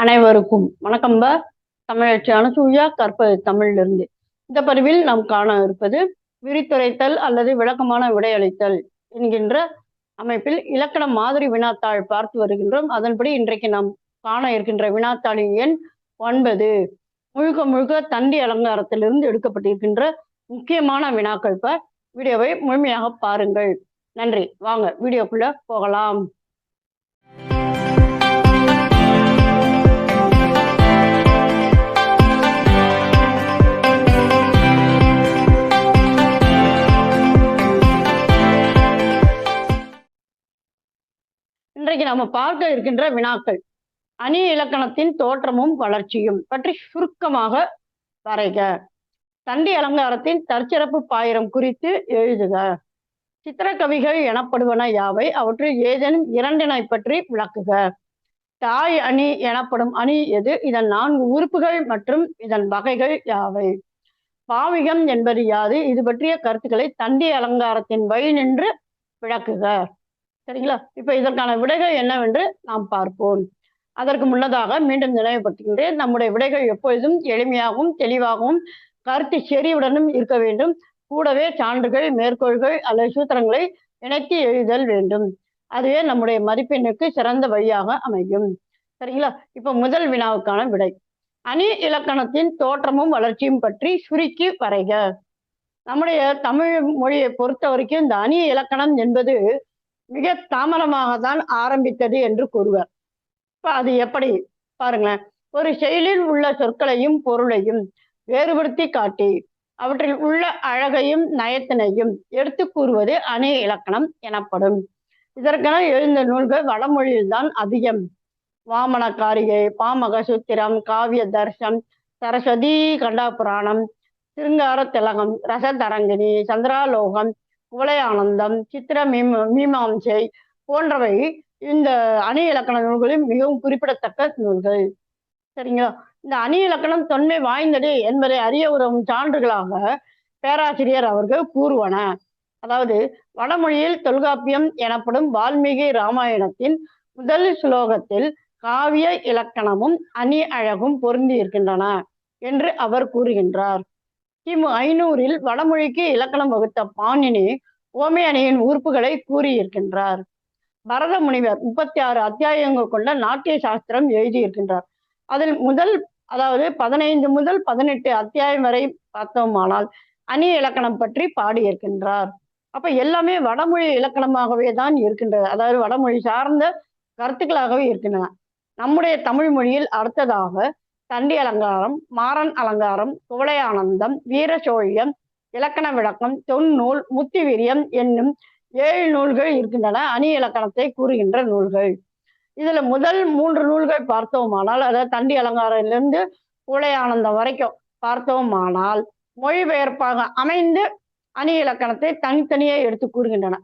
அனைவருக்கும் வணக்கம்ப தமிழச்சி அனுசூயா கற்பது தமிழிலிருந்து. இந்த பதிவில் நாம் காண இருப்பது விரித்துரைத்தல் அல்லது விளக்கமான விடையளித்தல் என்கின்ற அமைப்பில் இலக்கண மாதிரி வினாத்தாள் பார்த்து வருகின்றோம். அதன்படி இன்றைக்கு நாம் காண இருக்கின்ற வினாத்தாளின் எண் ஒன்பது. முழுக்க முழுக்க தண்டி அலங்காரத்திலிருந்து எடுக்கப்பட்டிருக்கின்ற முக்கியமான வினாக்கள் ப. வீடியோவை முழுமையாக பாருங்கள். நன்றி. வாங்க வீடியோக்குள்ள போகலாம். நாம நம்ம பார்க்க இருக்கின்ற வினாக்கள். அணி இலக்கணத்தின் தோற்றமும் வளர்ச்சியும் பற்றி சுருக்கமாக வரைக. தண்டி அலங்காரத்தின் தற்சிறப்பு பாயிரம் குறித்து எழுதுக. சித்திரக்கவிகள் எனப்படுவன யாவை? அவற்றில் ஏதேனும் இரண்டினை பற்றி விளக்குக. தாய் அணி எனப்படும் அணி எது? இதன் நான்கு உறுப்புகள் மற்றும் இதன் வகைகள் யாவை? பாவிகம் என்பது யாது? இது பற்றிய கருத்துக்களை தண்டி அலங்காரத்தின் வழி நின்று விளக்குக. சரிங்களா? இப்ப இதற்கான விடைகள் என்னவென்று நாம் பார்ப்போம். அதற்கு முன்னதாக மீண்டும் நினைவுபடுத்துகின்றேன் நம்முடைய விடைகள் எப்பொழுதும் எளிமையாகவும் தெளிவாகவும் கருத்து செறிவுடனும் இருக்க வேண்டும். கூடவே சான்றுகள் மேற்கோள்கள் அல்லது சூத்திரங்களை இணைத்து எழுதல் வேண்டும். அதுவே நம்முடைய மதிப்பெண்ணுக்கு சிறந்த வழியாக அமையும். சரிங்களா? இப்ப முதல் வினாவுக்கான விடை. அணி இலக்கணத்தின் தோற்றமும் வளர்ச்சியும் பற்றி சுருக்கி வரைக. நம்முடைய தமிழ் மொழியை பொறுத்த வரைக்கும் இந்த அணி இலக்கணம் என்பது மிக தாமதமாக தான் ஆரம்பித்தது என்று கூறுவர். இப்ப அது எப்படி? பாருங்களேன். ஒரு செயலில் உள்ள சொற்களையும் பொருளையும் வேறுபடுத்தி காட்டி அவற்றில் உள்ள அழகையும் நயத்தினையும் எடுத்து கூறுவது அணு இலக்கணம் எனப்படும். இதற்கென எழுந்த நூல்கள் வடமொழியில்தான் அதிகம். வாமன காரிகை பாமக சூத்திரம் காவிய தர்ஷம் சரஸ்வதி கண்டா புராணம் சிருங்கார திலகம் ரசதரங்கினி சந்திராலோகம் குவளையானந்தம் சித்திர மீம மீமாம்சை போன்றவை இந்த அணி இலக்கண நூல்களில் மிகவும் குறிப்பிடத்தக்க நூல்கள். சரிங்களா? இந்த அணி இலக்கணம் தொன்மை வாய்ந்தது என்பதை அறிய உதவும் சான்றுகளாக பேராசிரியர் அவர்கள் கூறுவன. அதாவது வடமொழியில் தொல்காப்பியம் எனப்படும் வால்மீகி ராமாயணத்தின் முதல் ஸ்லோகத்தில் காவிய இலக்கணமும் அணி அழகும் பொருந்தி இருக்கின்றன என்று அவர் கூறுகின்றார். கிமு ஐநூறில் வடமொழிக்கு இலக்கணம் வகுத்த பாணினி ஓமை அணியின் உறுப்புகளை கூறியிருக்கின்றார். பரத முனிவர் முப்பத்தி ஆறு அத்தியாயங்கள் கொண்ட நாட்டிய சாஸ்திரம் எழுதியிருக்கின்றார். அதில் முதல் அதாவது பதினைந்து முதல் பதினெட்டு அத்தியாயம் வரை பார்த்தோமானால் அணி இலக்கணம் பற்றி பாடியிருக்கின்றார். அப்ப எல்லாமே வடமொழி இலக்கணமாகவே தான் இருக்கின்றது. அதாவது வடமொழி சார்ந்த கருத்துக்களாகவே இருக்கின்றன. நம்முடைய தமிழ் மொழியில் அடுத்ததாக தண்டி அலங்காரம் மாறன் அலங்காரம் குவளையானந்தம் வீரசோழியம் இலக்கண விளக்கம் தொன்னூல் முத்திவீரியம் என்னும் ஏழு நூல்கள் இருக்கின்றன. அணி இலக்கணத்தை கூறுகின்ற நூல்கள். இதுல முதல் மூன்று நூல்கள் பார்த்தோமானால் அதாவது தண்டி அலங்காரிலிருந்து குவளையானந்தம் வரைக்கும் பார்த்தோமானால் மொழிபெயர்ப்பாக அமைந்து அணி இலக்கணத்தை தனித்தனியே எடுத்து கூறுகின்றன.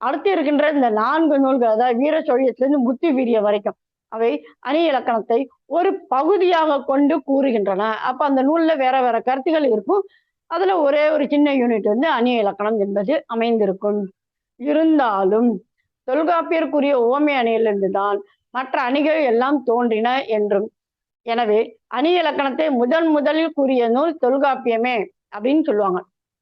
அடுத்து இருக்கின்ற இந்த நான்கு நூல்கள் அதாவது வீர சோழியத்திலிருந்து முத்தி வீரிய வரைக்கும் அவை அணி இலக்கணத்தை ஒரு பகுதியாக கொண்டு கூறுகின்றன. அப்ப அந்த நூல்ல வேற வேற கருத்துகள் இருக்கும். அதுல ஒரே ஒரு சின்ன யூனிட் வந்து அணி இலக்கணம் என்பது அமைந்திருக்கும். இருந்தாலும் தொல்காப்பியருக்குரிய ஓமை அணியிலிருந்து தான் மற்ற அணிகள் எல்லாம் தோன்றின என்றும். எனவே அணி இலக்கணத்தை முதன் முதலில் கூறிய நூல் தொல்காப்பியமே அப்படின்னு சொல்லுவாங்க.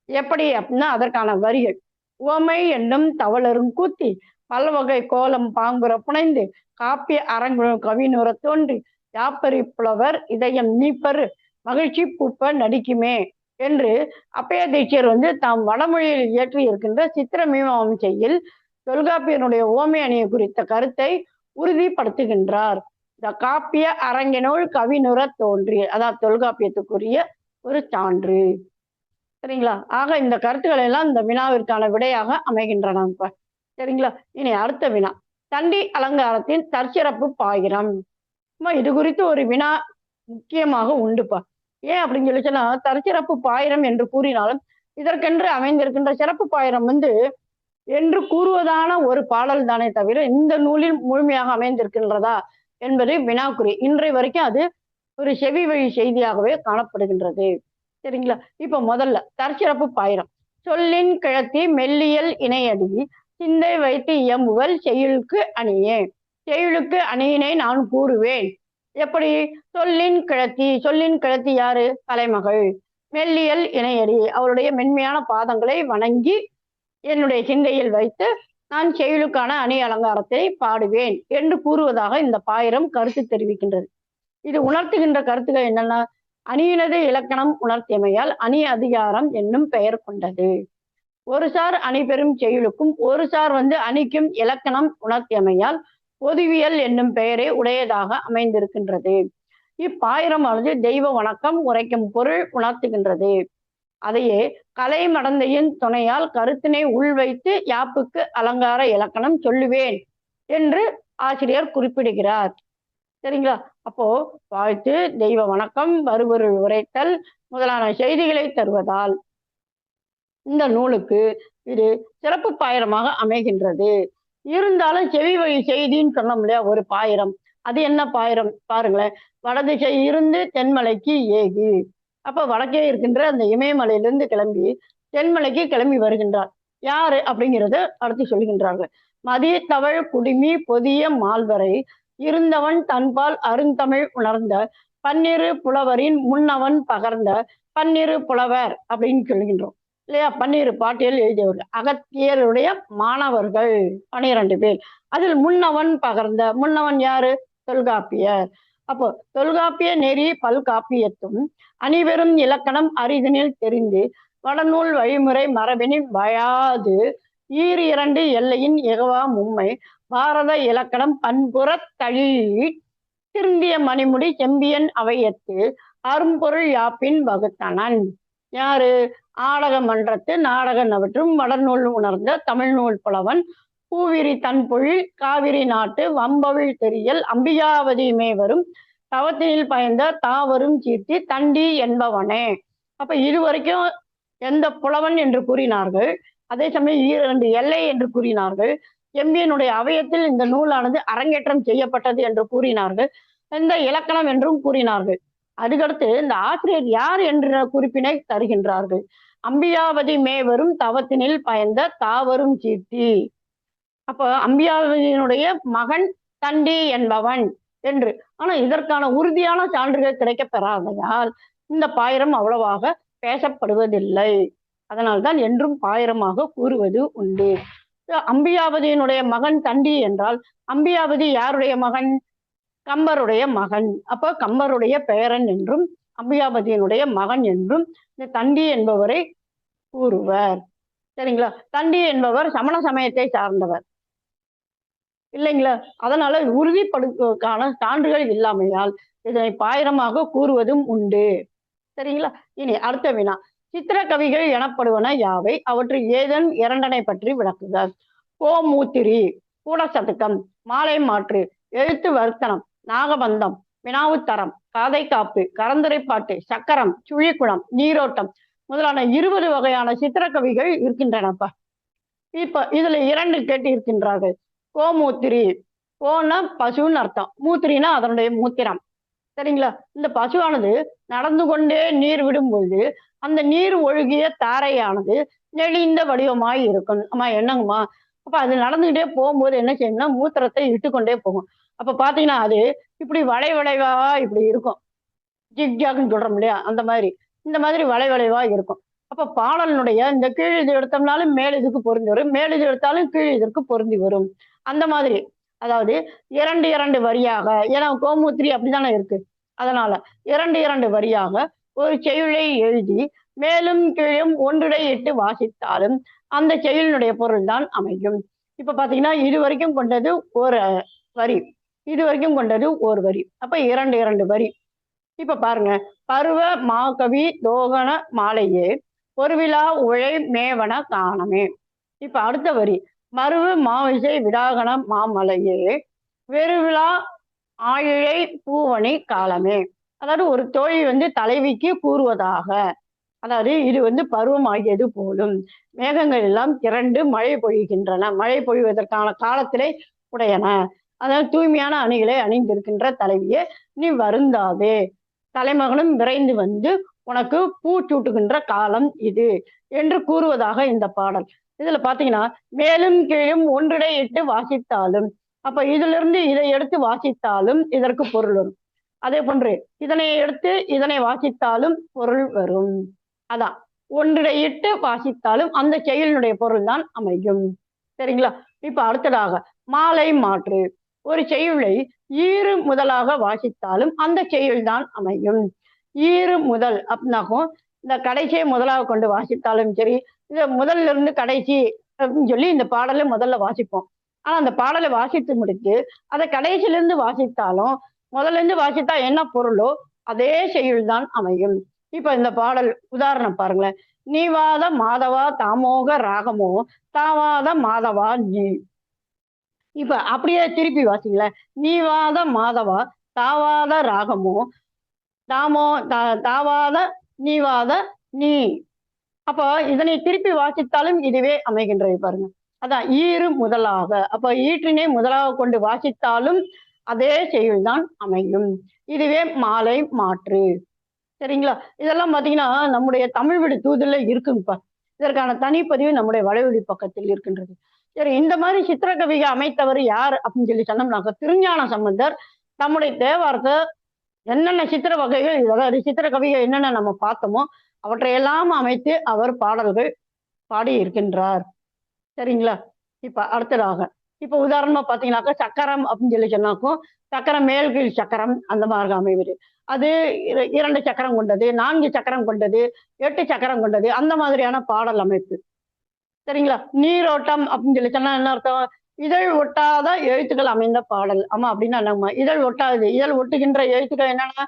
எப்படி அப்படின்னா அதற்கான வரிகள். உவமை என்னும் தவளரும் கூத்தி பல்வகை கோலம் பாங்குற புனைந்து காப்பிய அரங்கு கவினுற தோன்றி யாப்பரி புலவர் இதயம் நீப்பர் மகிழ்ச்சி பூப்ப நடிக்குமே என்று அப்பய தீட்சியர் வந்து தாம் வடமொழியில் இயற்றி இருக்கின்ற சித்திர மீமாம்சையில் தொல்காப்பியனுடைய ஓமை அணியை குறித்த கருத்தை உறுதிப்படுத்துகின்றார். இந்த காப்பிய அரங்கினுள் கவினுற தோன்றி அதான் தொல்காப்பியத்துக்குரிய ஒரு சான்று. சரிங்களா? ஆக இந்த கருத்துக்கள் எல்லாம் இந்த வினாவிற்கான விடையாக அமைகின்றன இப்ப சரிங்களா? இனி அடுத்த வினா. தண்டி அலங்காரத்தின் தற்சிறப்பு பாயிரம். இது குறித்து ஒரு வினா முக்கியமாக உண்டுப்பா ஏன் அப்படின்னு சொல்லி சொன்னா தற்சிறப்பு பாயிரம் என்று கூறினாலும் இதற்கென்று அமைந்திருக்கின்ற சிறப்பு பாயிரம் வந்து என்று கூறுவதான ஒரு பாடல் தானே தவிர இந்த நூலில் முழுமையாக அமைந்திருக்கின்றதா என்பது வினாக்குறி. இன்றை வரைக்கும் அது ஒரு செவி வழி செய்தியாகவே காணப்படுகின்றது. சரிங்களா? இப்ப முதல்ல தற்சிறப்பு பாயிரம். சொல்லின் கிழத்தி மெல்லியல் இணையடி சிந்தை வைத்து இயம்புவல் செய்யுளுக்கு அணியே. செயலுக்கு அணியினை நான் கூறுவேன். எப்படி? சொல்லின் கிழத்தி சொல்லின் கிழத்தி யாரு? கலைமகள் மெல்லியல் இணையடி அவருடைய மென்மையான பாதங்களை வணங்கி என்னுடைய சிந்தையில் வைத்து நான் செயலுக்கான அணி அலங்காரத்தை பாடுவேன் என்று கூறுவதாக இந்த பாயிரம் கருத்து தெரிவிக்கின்றது. இது உணர்த்துகின்ற கருத்துக்கள் என்னென்ன? அணியினது இலக்கணம் உணர்த்தியமையால் அணி அதிகாரம் என்னும் பெயர் கொண்டது. ஒரு சார் அணி பெறும் செயலுக்கும் ஒரு சார் வந்து அணிக்கும் இலக்கணம் உணர்த்தியமையால் பொதுவியல் என்னும் பெயரே உடையதாக அமைந்திருக்கின்றது. இப்பாயிரமானது தெய்வ வணக்கம் உரைக்கும் பொருள் உணர்த்துகின்றது. அதையே கலை மடந்தையின் துணையால் கருத்தினை உள்வைத்து யாப்புக்கு அலங்கார இலக்கணம் சொல்லுவேன் என்று ஆசிரியர் குறிப்பிடுகிறார். சரிங்களா? அப்போ வாழ்த்து தெய்வ வணக்கம் வருபொருள் உரைத்தல் முதலான செய்திகளை தருவதால் இந்த நூலுக்கு இது சிறப்பு பாயிரமாக அமைகின்றது. இருந்தாலும் செவி வழி செய்தின்னு சொன்னோம் இல்லையா ஒரு பாயிரம். அது என்ன பாயிரம்? பாருங்களேன். வடதிசை இருந்து தென்மலைக்கு ஏகி. அப்ப வடக்கே இருக்கின்ற அந்த இமயமலையிலிருந்து கிளம்பி தென்மலைக்கு கிளம்பி வருகின்றார். யாரு? அப்படிங்கிறத அடுத்து சொல்லுகின்றார்கள் மதிய தவழ் குடிமி பொதிய மால்வரை இருந்தவன் தன்பால் அருந்தமிழ் உணர்ந்த பன்னிரு புலவரின் முன்னவன் பகர்ந்த பன்னிரு புலவர் அப்படின்னு சொல்லுகின்றோம் இல்லையா? பன்னிரு பாட்டியல் எழுதியவர்கள் அகத்தியருடைய மாணவர்கள் பனிரெண்டு பேர். அதில் முன்னவன் பகர்ந்த முன்னவன் யாரு? தொல்காப்பியர். அப்போ தொல்காப்பிய நெறி பல்காப்பியத்தும் அணிவெறும் இலக்கணம் அரிதனில் தெரிந்து வடநூல் வழிமுறை மரபினின் வயாது ஈர் இரண்டு எல்லையின் எகவா மும்மை பாரத இலக்கணம் பண்புறத் தழி திருந்திய மணிமுடி செம்பியன் அவையத்து அரும்பொருள் யாப்பின் வகுத்தனன். யாரு? ஆடக மன்றத்து நாடக நவற்றும் வடநூல் உணர்ந்த தமிழ்நூல் புலவன். பூவிரி தன்பொழில் காவிரி நாட்டு வம்பவிழ் தெரியல் அம்பிகாவதி மேவரும் தவத்தினில் பயந்த தாவரும் சீர்த்தி தண்டி என்பவனே. அப்ப இது வரைக்கும் எந்த புலவன் என்று கூறினார்கள்? அதே சமயம் இரண்டு எல்லை என்று கூறினார்கள். எம்பியனுடைய அவயத்தில் இந்த நூலானது அரங்கேற்றம் செய்யப்பட்டது என்று கூறினார்கள். இந்த இலக்கணம் என்றும் கூறினார்கள். அதுக்கடுத்து இந்த ஆசிரியர் யார் என்ற குறிப்பினை தருகின்றார்கள். அம்பியாவதி மேவரும் தவத்தினில் பயந்த தாவரும் சீட்டி அப்போ அம்பியாவதியினுடைய மகன் தண்டி என்பவன் என்று. ஆனா இதற்கான உறுதியான சான்றுகள் கிடைக்க பெறாததால் இந்த பாயிரம் அவ்வளவாக பேசப்படுவதில்லை. அதனால்தான் என்றும் பாயிரமாக கூறுவது உண்டு. அம்பியாவதியினுடைய மகன் தண்டி என்றால் அம்பியாவதி யாருடைய மகன்? கம்பருடைய மகன். அப்போ கம்பருடைய பெயரன் என்றும் அம்பியாபதியினுடைய மகன் என்றும் இந்த தண்டி என்பவரை கூறுவர். சரிங்களா? தண்டி என்பவர் சமண சமயத்தை சார்ந்தவர். இல்லைங்களா? அதனால உறுதிப்படுத்துவதற்கான சான்றுகள் இல்லாமையால் இதனை பாயிரமாக கூறுவதும் உண்டு. சரிங்களா? இனி அடுத்த வினா. சித்திர கவிகள் எனப்படுவன யாவை? அவற்றில் ஏதன் இரண்டனை பற்றி விளக்குக. கோமூத்திரி கூடசதுக்கம் மாலை மாற்று எழுத்து வர்த்தனம் நாகபந்தம் வினாவுத்தரம் காதை காப்பு கரந்துரைப்பாட்டு சக்கரம் சுழிக்குளம் நீரோட்டம் முதலான இருபது வகையான சித்திரக்கவிகள் இருக்கின்றனப்பா. இப்ப இதுல இரண்டு கேட்டு இருக்கின்றார்கள். கோமூத்திரி கோன்னா பசுன்னு அர்த்தம். மூத்திரினா அதனுடைய மூத்திரம். சரிங்களா? இந்த பசுவானது நடந்து கொண்டே நீர் விடும்பொழுது அந்த நீர் ஒழுகிய தாரையானது நெளிந்த வடிவமாய் இருக்கும். அம்மா என்னங்கம்மா? அப்ப அது நடந்துகிட்டே போகும்போது என்ன செய்யணும்னா மூத்திரத்தை இட்டுக்கொண்டே போகும். அப்ப பாத்தீங்கன்னா அது இப்படி வளை வளைவா இப்படி இருக்கும். ஜிக்ஜாக்னு சொல்றோம் இல்லையா? அந்த மாதிரி. இந்த மாதிரி வளை வளைவா இருக்கும். அப்ப பாடலினுடைய இந்த கீழ் இது எடுத்தோம்னாலும் மேல் இதுக்கு பொருந்தி வரும். மேல் இது எடுத்தாலும் கீழ் இதற்கு பொருந்தி வரும். அந்த மாதிரி. அதாவது இரண்டு இரண்டு வரியாக ஏன்னா கோமூத்திரி அப்படிதானே இருக்கு. அதனால இரண்டு இரண்டு வரியாக ஒரு செயலை எழுதி மேலும் கீழும் ஒன்றுடை இட்டு வாசித்தாலும் அந்த செயலினுடைய பொருள் தான் அமையும். இப்ப பாத்தீங்கன்னா இது வரைக்கும் கொண்டது ஒரு வரி. இது வரைக்கும் கொண்டது ஒரு வரி. அப்ப இரண்டு இரண்டு வரி. இப்ப பாருங்க. பருவ மாகவி தோகன மாலையே பொருவிழா உழை மேவன காணமே. இப்ப அடுத்த வரி. மருவு மாவிசை விடாகன மாமலையே வெறுவிழா ஆயிழை பூவணி காலமே. அதாவது ஒரு தோழி வந்து தலைவிக்கு கூறுவதாக. அதாவது இது வந்து பருவம் ஆகியது போலும். மேகங்கள் எல்லாம் திரண்டு மழை பொழிகின்றன. மழை பொழிவதற்கான காலத்திலே உடையன. அதாவது தூய்மையான அணிகளை அணிந்திருக்கின்ற தலைவியே நீ வருந்தாதே. தலைமகனும் விரைந்து வந்து உனக்கு பூ சூட்டுகின்ற காலம் இது என்று கூறுவதாக இந்த பாடல். இதுல பாத்தீங்கன்னா மேலும் கீழும் ஒன்றிடை இட்டு வாசித்தாலும் அப்ப இதுல இருந்து இதை எடுத்து வாசித்தாலும் இதற்கு பொருள் வரும். அதே போன்று இதனை எடுத்து இதனை வாசித்தாலும் பொருள் வரும். அதான் ஒன்றிடையிட்டு வாசித்தாலும் அந்த செயலினுடைய பொருள் தான் அமையும். சரிங்களா? இப்ப அடுத்ததாக மாலை மாற்று. ஒரு செய்யுளை ஈறு முதலாக வாசித்தாலும் அந்த செய்யுள் தான் அமையும். ஈறு முதல் அப்படின்னாக்கும் இந்த கடைசியை முதலாக கொண்டு வாசித்தாலும் சரி இந்த முதல்ல இருந்து கடைசி அப்படின்னு சொல்லி இந்த பாடலை முதல்ல வாசிப்போம். ஆனா அந்த பாடலை வாசித்து முடித்து அதை கடைசியில இருந்து வாசித்தாலும் முதல்ல இருந்து வாசித்தா என்ன பொருளோ அதே செய்யுள் தான் அமையும். இப்ப இந்த பாடல் உதாரணம் பாருங்களேன். நீவாத மாதவா தாமோக ராகமோ தாவாத மாதவா நீ. இப்ப அப்படியே திருப்பி வாசிங்களேன். நீவாத மாதவா தாவாத ராகமோ தாமோ தா- தாவாத நீவாத நீ. அப்போ இதனை திருப்பி வாசித்தாலும் இதுவே அமைகின்றது பாருங்க. அதான் ஈறு முதலாக. அப்ப ஈற்றினை முதலாக கொண்டு வாசித்தாலும் அதே செயல் தான் அமையும். இதுவே மாலை மாற்று. சரிங்களா? இதெல்லாம் பாத்தீங்கன்னா நம்முடைய தமிழ் விடு தூதுல இருக்குங்கப்பா. இதற்கான தனிப்பதிவு நம்முடைய வடவெளி பக்கத்தில் இருக்கின்றது. சரி இந்த மாதிரி சித்திரகவியை அமைத்தவர் யார் அப்படின்னு சொல்லி சொன்னோம்னாக்க திருஞான சம்பந்தர் நம்முடைய தேவாரத்தை என்னென்ன சித்திர வகைகள் அதாவது சித்திர கவிகள் என்னென்ன நம்ம பார்த்தோமோ அவற்றையெல்லாம் அமைத்து அவர் பாடல்கள் பாடி இருக்கின்றார். சரிங்களா? இப்ப அடுத்ததாக இப்ப உதாரணமா பாத்தீங்கன்னாக்கா சக்கரம் அப்படின்னு சொல்லி சொன்னாக்கும் சக்கரம் மேல்கீழ் சக்கரம் அந்த மாதிரி அமைவது. அது இர- இரண்டு சக்கரம் கொண்டது நான்கு சக்கரம் கொண்டது எட்டு சக்கரம் கொண்டது அந்த மாதிரியான பாடல் அமைப்பு. சரிங்களா? நீரோட்டம் அப்படின்னு சொல்லி சொன்னா என்ன அர்த்தம்? இதழ் ஒட்டாத எழுத்துக்கள் அமைந்த பாடல். ஆமா அப்படின்னா நம்ம இதழ் ஒட்டாது. இதழ் ஒட்டுகின்ற எழுத்துக்கள் என்னன்னா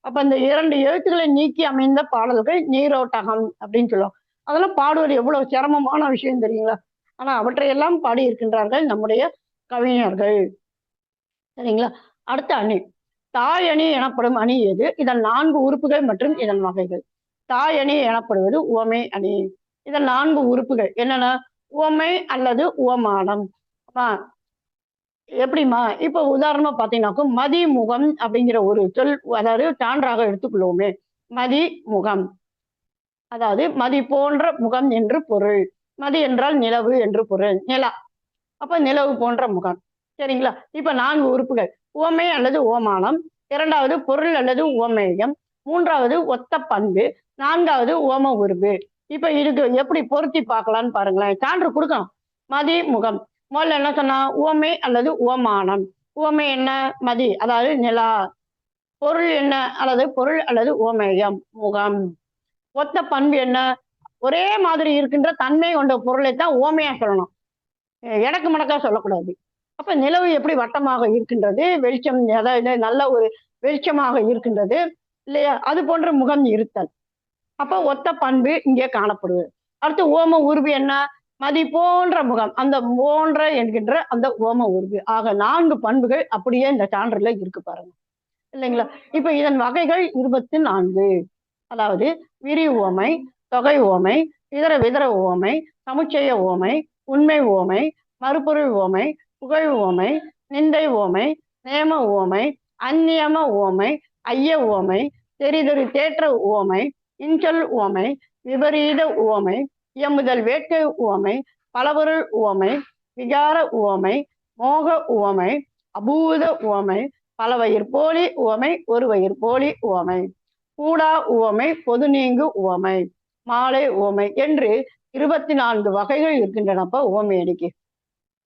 அப்ப இந்த இரண்டு எழுத்துக்களை நீக்கி அமைந்த பாடல்கள் நீரோட்டகம் அப்படின்னு சொல்லுவோம் அதெல்லாம் பாடுவது எவ்வளவு சிரமமான விஷயம் தெரியுங்களா? ஆனா அவற்றையெல்லாம் பாடி இருக்கின்றார்கள் நம்முடைய கவிஞர்கள். சரிங்களா? அடுத்த அணி. தாய் அணி எனப்படும் அணி எது? இதன் நான்கு உறுப்புகள் மற்றும் இதன் வகைகள். தாய் அணி எனப்படுவது உவமை அணி. இதன் நான்கு உறுப்புகள். என்னன்னா உவமை அல்லது உவமானம். எப்படிமா எப்படிம்மா? இப்ப உதாரணமா பாத்தீங்கன்னாக்கும் மதி முகம் அப்படிங்கிற ஒரு சொல் அதாவது சான்றாக எடுத்துக்கொள்வோமே. மதி முகம் அதாவது மதி போன்ற முகம் என்று பொருள். மதி என்றால் நிலவு என்று பொருள். நிலா. அப்ப நிலவு போன்ற முகம். சரிங்களா? இப்ப நான்கு உறுப்புகள். உவமை அல்லது உவமானம். இரண்டாவது பொருள் அல்லது உவமேயம். மூன்றாவது ஒத்த பண்பு. நான்காவது உவம உருவு இப்ப இதுக்கு எப்படி பொருத்தி பார்க்கலாம்னு பாருங்களேன். சான்று கொடுக்கணும். மதி முகம். முதல்ல என்ன சொன்னா உவமை அல்லது உவமானம். உவமை என்ன? மதி. அதாவது நிலா. பொருள் என்ன? அல்லது பொருள் அல்லது உவமேயம் முகம். ஒத்த பண்பு என்ன? ஒரே மாதிரி இருக்கின்ற தன்மை கொண்ட பொருளை தான் உவமையா சொல்லணும். எனக்கு மணக்கா சொல்லக்கூடாது. அப்ப நிலவு எப்படி வட்டமாக இருக்கின்றது? வெளிச்சம் அதாவது நல்ல ஒரு வெளிச்சமாக இருக்கின்றது. இல்லையா? அது போன்ற முகம் இருத்தல். அப்ப ஒத்த பண்பு இங்கே காணப்படுது. அடுத்து ஓம உருவு என்ன? மதி போன்ற முகம். அந்த போன்ற என்கின்ற அந்த ஓம உருவு. ஆக நான்கு பண்புகள் அப்படியே இந்த சான்றில் இருக்கு பாருங்க. இல்லைங்களா? இப்ப இதன் வகைகள் இருபத்தி நான்கு. அதாவது விரி ஓமை தொகை ஓமை இதர விதர ஓமை சமுச்சய ஓமை உண்மை ஓமை மறுபொருள் ஓமை புகழ் ஓமை நிந்தை ஓமை நேம ஓமை அந்நியம ஓமை ஐய ஓமை தெரிதொரு தேற்ற ஓமை இன்சொல் உவமை விபரீத உவமை எமுதல் வேட்கை உவமை பலவருள் உவமை விகார உவமை மோக உவமை அபூத உவமை பலவயிர் போலி உவமை ஒரு வயிர் போலி உவமை. கூடா உவமை பொது நீங்கு உவமை. மாலை உவமை என்று இருபத்தி நான்கு வகைகள் இருக்கின்றனப்ப உவமையடிக்கு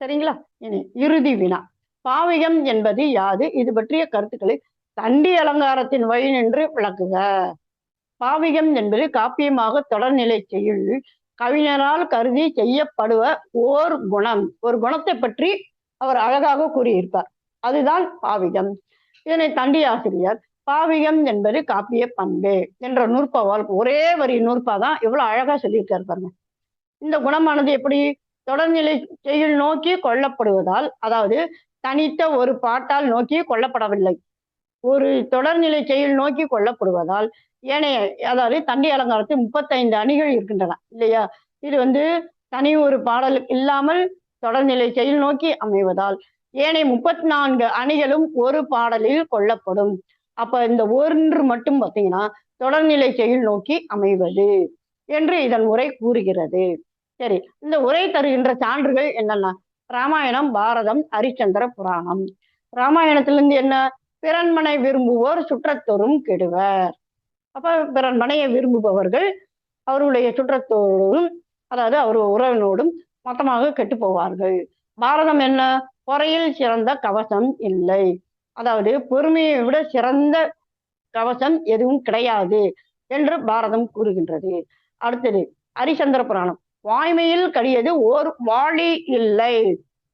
சரிங்களா? இனி இறுதி வினா. பாவிகம் என்பது யாது? இது பற்றிய கருத்துக்களை தண்டி அலங்காரத்தின் வழி நின்று விளக்குக. பாவிகம் என்பது காப்பியமாக தொடர்நிலை செய்யுள். கவிஞரால் கருதி செய்யப்படுவ ஓர் குணம். ஒரு குணத்தை பற்றி அவர் அழகாக கூறியிருப்பார். அதுதான் பாவிகம். இதனை தண்டி ஆசிரியர் பாவிகம் என்பது காப்பிய பண்பு என்ற நூற்பாவால் ஒரே வரி நூற்பா தான் இவ்வளவு அழகா சொல்லியிருக்காரு பாருங்க. இந்த குணமானது எப்படி? தொடர்நிலை செய்யுள் நோக்கி கொல்லப்படுவதால் அதாவது தனித்த ஒரு பாட்டால் நோக்கி கொல்லப்படவில்லை ஒரு தொடர்நிலை செயல் நோக்கி கொல்லப்படுவதால் ஏனைய அதாவது தண்டி அலங்காரத்தில் முப்பத்தைந்து அணிகள் இருக்கின்றன இல்லையா? இது வந்து தனி ஒரு பாடல் இல்லாமல் தொடர்நிலை செயல் நோக்கி அமைவதால் ஏனைய முப்பத்தி நான்கு அணிகளும் ஒரு பாடலில் கொல்லப்படும் அப்ப இந்த ஒன்று மட்டும் பார்த்தீங்கன்னா தொடர்நிலை செயல் நோக்கி அமைவது என்று இதன் உரை கூறுகிறது. சரி இந்த உரை தருகின்ற சான்றுகள் என்னென்ன? ராமாயணம் பாரதம் ஹரிச்சந்திர புராணம். ராமாயணத்திலிருந்து என்ன? பிறன்மனை விரும்புவோர் சுற்றத்தோறும் கெடுவர். அப்ப பிறன்மனையை விரும்புபவர்கள் அவருடைய சுற்றத்தோடும் அதாவது அவர் உறவினோடும் மொத்தமாக கெட்டு போவார்கள். பாரதம் என்ன? பொறையில் சிறந்த கவசம் இல்லை. அதாவது பொறுமையை விட சிறந்த கவசம் எதுவும் கிடையாது என்று பாரதம் கூறுகின்றது. அடுத்தது ஹரிச்சந்திர புராணம். வாய்மையில் கடியது ஓர் வாழி இல்லை.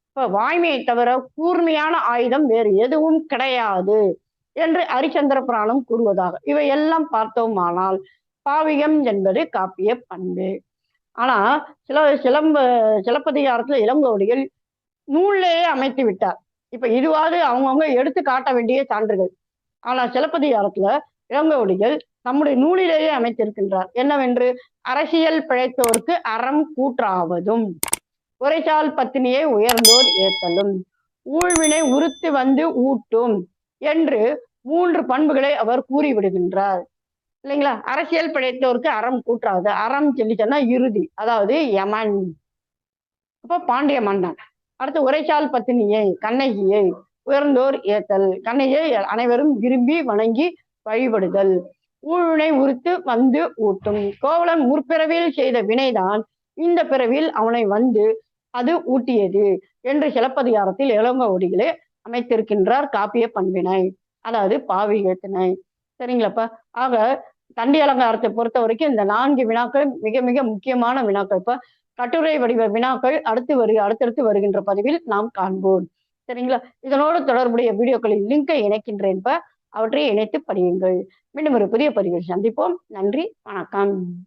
இப்ப வாய்மையை தவிர கூர்மையான ஆயுதம் வேறு எதுவும் கிடையாது. என்று ஹரிச்சந்திர புராணம் கூறுவதாக. இவை எல்லாம் பார்த்தோமானால் பாவிகம் என்பது காப்பிய பண்பு. ஆனா சில சிலம்ப சிலப்பதிகாரத்துல இளங்கோடிகள் நூல்லேயே அமைத்து விட்டார். இப்ப இதுவாது அவங்கவுங்க எடுத்து காட்ட வேண்டிய சான்றுகள். ஆனா சிலப்பதிகாரத்துல இளங்கோடிகள் நம்முடைய நூலிலேயே அமைத்திருக்கின்றார். என்னவென்று? அரசியல் பிழைத்தோருக்கு அறம் கூற்றாவதும் உரைசால் பத்தினியை உயர்ந்தோர் ஏத்தலும் ஊழ்வினை உறுத்து வந்து ஊட்டும் என்று மூன்று பண்புகளை அவர் கூறிவிடுகின்றார். இல்லைங்களா? அரசியல் பிழைத்தோருக்கு அறம் கூற்றாது. அறம் சொல்லி சொன்னா இறுதி அதாவது யமன். அப்போ பாண்டிய மன்னன். அடுத்து உரைசால் பத்தினியை கண்ணகியை உயர்ந்தோர் ஏத்தல். கண்ணையை அனைவரும் விரும்பி வணங்கி வழிபடுதல். ஊழனை உறுத்து வந்து ஊட்டும். கோவலன் முற்பிறவியில் செய்த வினைதான் இந்த பிறவியில் அவனை வந்து அது ஊட்டியது என்று சிலப்பதிகாரத்தில் இளங்கோடிகளே அமைத்திருக்கின்றார் காப்பிய பண்பினை. அதாவது பாவிகத்தினை சரிங்களாப்பா? ஆக தண்டி அலங்காரத்தை பொறுத்த வரைக்கும் இந்த நான்கு வினாக்கள் மிக மிக முக்கியமான வினாக்கள் இப்ப கட்டுரை வடிவ வினாக்கள் அடுத்து வரு அடுத்தடுத்து வருகின்ற பதிவில் நாம் காண்போம். சரிங்களா? இதனோடு தொடர்புடைய வீடியோக்களின் லிங்கை இணைக்கின்றேன் இப்ப அவற்றை இணைத்து படியுங்கள். மீண்டும் ஒரு புதிய பதிவில் சந்திப்போம். நன்றி வணக்கம்.